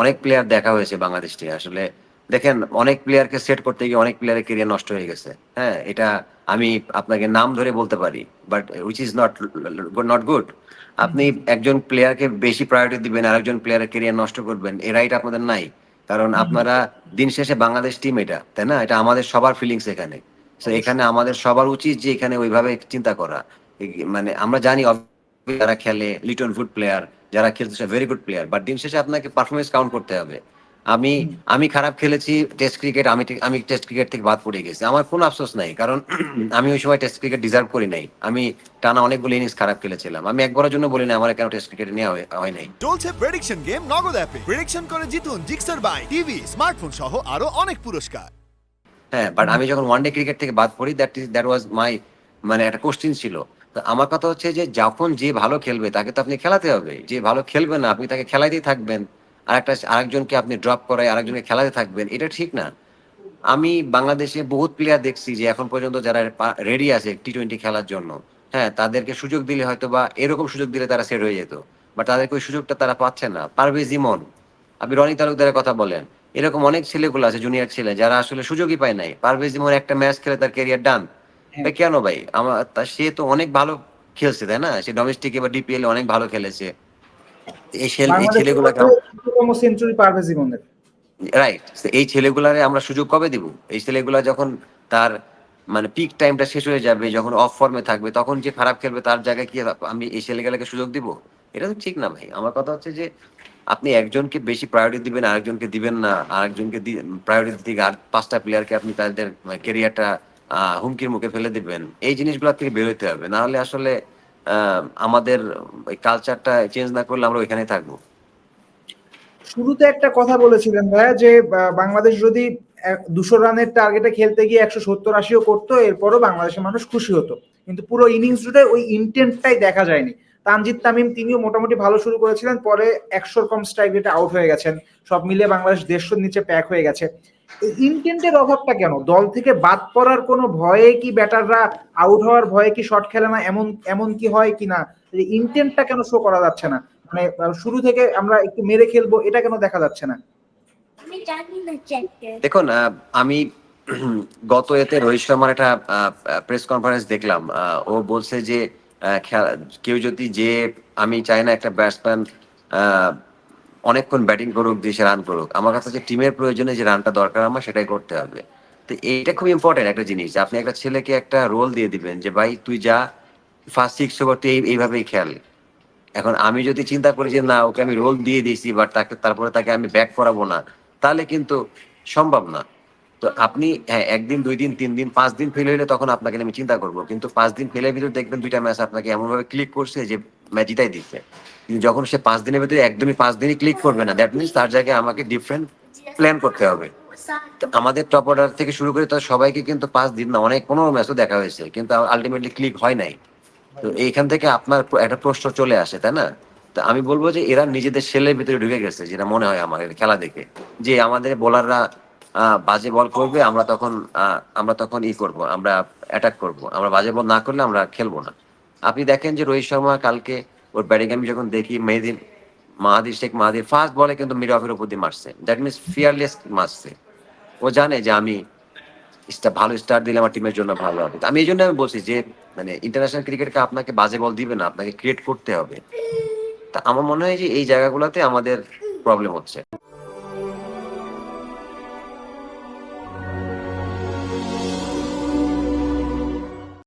অনেক প্লেয়ার দেখা হয়েছে বাংলাদেশ থেকে। আসলে দেখেন অনেক প্লেয়ারকে সেট করতে গিয়ে অনেক প্লেয়ারের কেরিয়ার নষ্ট হয়ে গেছে। হ্যাঁ এটা আমি আপনাকে নাম ধরে বলতে পারি but which is not not good আপনি একজন প্লেয়ারকে বেশি প্রায়োরিটি দিবেন আর একজন প্লেয়ারের কেরিয়ার নষ্ট করবেন এ রাইট আপনাদের নাই। কারণ আপনারা দিন শেষে বাংলাদেশ টিম এটা তাই না? এটা আমাদের সবার ফিলিংস এখানে। তো এখানে আমাদের সবার উচিত যে এখানে ওইভাবে চিন্তা করা। মানে আমরা জানি যারা খেলে লিটন ফুড প্লেয়ার যারা খেলছে ভেরি গুড প্লেয়ার বাট দিন শেষে আপনাকে পারফরমেন্স কাউন্ট করতে হবে। আমি আমি খারাপ খেলেছি টেস্ট ক্রিকেট আমি আমি টেস্ট ক্রিকেট থেকে বাদ পড়ে গেছি। আমার কোনো আফসোস নাই কারণ আমি ওই সময় টেস্ট ক্রিকেট ডিজার্ভ করি নাই। আমি টানা অনেকগুলো ইনিংস খারাপ খেলেছিলাম। আমি একবারের জন্য বলি না আমার কেন টেস্ট ক্রিকেট নেওয়া হয়- নাই। চলছে প্রেডিকশন গেম নগদ অ্যাপে প্রেডিকশন করে জিতুন জিক্সার বাই টিভি স্মার্টফোন সহ আরও অনেক পুরস্কার। হ্যাঁ বাট আমি যখন ওয়ান ডে ক্রিকেট থেকে বাদ পড়ি that is that was my মানে একটা কোশ্চিন ছিল। তো আমার কথা হচ্ছে যে যখন যে ভালো খেলবে, তাকে তো আপনি খেলাতে হবে। যে ভালো খেলবে না, আপনি তাকে খেলাতেই থাকবেন। আর একটা আরেকজনকে আপনি ড্রপ করায় আরেকজনকে খেলাতে থাকবেন, এটা ঠিক না। আমি বাংলাদেশে বহুত প্লেয়ার দেখছি যে এখন পর্যন্ত যারা রেডি আছে টি টোয়েন্টি খেলার জন্য। হ্যাঁ তাদেরকে সুযোগ দিলে হয়তো বা এরকম সুযোগ দিলে তারা সেট হয়ে যেত। বা তাদেরকে ওই সুযোগটা তারা পাচ্ছে না। পারভেজ ইমন, আপনি রনি তালুকদারের কথা বলেন। এরকম অনেক ছেলেগুলো আছে জুনিয়র ছেলে, যারা আসলে সুযোগই পায় নাই। পারভেজ ইমন একটা ম্যাচ খেলে তার ক্যারিয়ার ডান। কেন ভাই? আমার তা সে তো অনেক ভালো খেলছে তাই না? সে ডোমেস্টিক বা ডিপিএল অনেক ভালো খেলেছে। এই ছেলেগুলোকে সেঞ্চুরি পারভেজ ইমনের রাইট এই ছেলেগুলারে আমরা সুযোগ কবে দিব? এই ছেলেগুলা যখন তার মানে পিক টাইমটা শেষ হয়ে যাবে যখন অফ ফর্মে থাকবে তখন যে খারাপ খেলবে তার জায়গায় কি আমি এই ছেলেগুলাকে সুযোগ দিব? এটা তো ঠিক না ভাই। আমার কথা হচ্ছে যে আপনি একজনকে বেশি প্রায়োরিটি দিবেন আরেকজনকে দিবেন না। আরেকজনকে প্রায়োরিটি দিকে আর পাঁচটা প্লেয়ারকে আপনি তাদের কেরিয়ারটা হুমকির মুখে ফেলে দিবেন। এই জিনিসগুলো থেকে বেরোতে হবে। না হলে আসলে আমাদের কালচারটা চেঞ্জ না করলে আমরা ওইখানে থাকব। শুরুতে একটা কথা বলেছিলেন ভাইয়া যে বাংলাদেশ যদি দুশো রানের টার্গেটে খেলতে গিয়ে একশো সত্তর, আশিও করতো, এরপরও বাংলাদেশের মানুষ খুশি হতো। কিন্তু পুরো ইনিংস জুড়ে ওই ইন্টেন্টটাই দেখা যায়নি। তানজিদ তামিম তিনিও মোটামুটি ভালো শুরু করেছিলেন পরে একশোর কম স্ট্রাইক রেটে আউট হয়ে গেছেন। সব মিলিয়ে বাংলাদেশ দেড়শোর নিচে প্যাক হয়ে গেছে। ইন্টেন্টের অভাবটা কেন? দল থেকে বাদ পড়ার কোনো ভয়ে কি ব্যাটাররা আউট হওয়ার ভয়ে কি শট খেলে না? এমন এমন কি হয় কি না ইন্টেন্টটা কেন শো করা যাচ্ছে না? মানে শুরু থেকে আমরা একটু মেরে খেলব এটা কেন দেখা যাচ্ছে না? দেখুন আহ, আমি গত এতে রোহিত শর্মার একটা প্রেস কনফারেন্স দেখলাম। আহ, ও বলছে যে কেউ যদি যে, আমি চাই না একটা ব্যাটসম্যান অনেকক্ষণ ব্যাটিং করুক দেশে রান করুক। আমার কাছে যে টিমের প্রয়োজনে যে রানটা দরকার আমার, সেটাই করতে হবে। তো এইটা খুব ইম্পর্টেন্ট একটা জিনিস আপনি একটা ছেলেকে একটা রোল দিয়ে দিবেন, যে ভাই, তুই যা ফার্স্ট সিক্স ওভার তুই এইভাবেই খেল। এখন আমি যদি চিন্তা করি যে না, ওকে আমি রোল দিয়ে দিয়েছি বাট তাকে, তারপরে তাকে আমি ব্যাক করাবো না, তাহলে কিন্তু সম্ভব না। তো আপনি হ্যাঁ একদিন, দুই দিন, তিন দিন, পাঁচ দিন ফেল হইলে তখন আপনাকে আমি চিন্তা করব। কিন্তু পাঁচ দিন ফেলের ভিতরে দেখবেন দুইটা ম্যাচ আপনাকে এমন ভাবে ক্লিক করছে যে ম্যাচ জিতাই দিচ্ছে। কিন্তু যখন সে পাঁচ দিনের ভিতরে একদমই পাঁচ দিনই ক্লিক করবে না দ্যাট মিনস তার জায়গায় আমাকে ডিফারেন্ট প্ল্যান করতে হবে। আমাদের টপ অর্ডার থেকে শুরু করে তো সবাইকে কিন্তু পাঁচ দিন না, অনেক পনেরো ম্যাচও দেখা হয়েছে, কিন্তু আলটিমেটলি ক্লিক হয় নাই। তো এইখান থেকে আপনার একটা প্রশ্ন চলে আসে, তাই না? তো আমি বলব যে এরা নিজেদের সেলের ভিতরে ঢুকে গেছে, যেটা মনে হয় আমার খেলা দেখে। যে আমাদের বোলাররা বাজে বল করবে, আমরা তখন আমরা তখন ই করব, আমরা অ্যাটাক করব। আমরা বাজে বল না করলে আমরা খেলব না। আপনি দেখেন যে রোহিত শর্মা কালকে ওর ব্যাটিং আমি যখন দেখি, মেহেদিন, মাহাদির, শেখ মাহাদির ফার্স্ট বলে কিন্তু মিড অফের উপর দিয়ে মারছে। দ্যাট মিনস ফিয়ারলেস মারছে। ও জানে যে আমি ভালো স্টার দিলে আমার টিমের জন্য ভালো হবে। আমি এই জন্য আমি বলছি যে মানে ইন্টারন্যাশনাল ক্রিকেটকে আপনাকে বাজে বল দিবে না, আপনাকে ক্রিয়েট করতে হবে। তা আমার মনে হয় যে এই জায়গাগুলোতে আমাদের প্রবলেম হচ্ছে।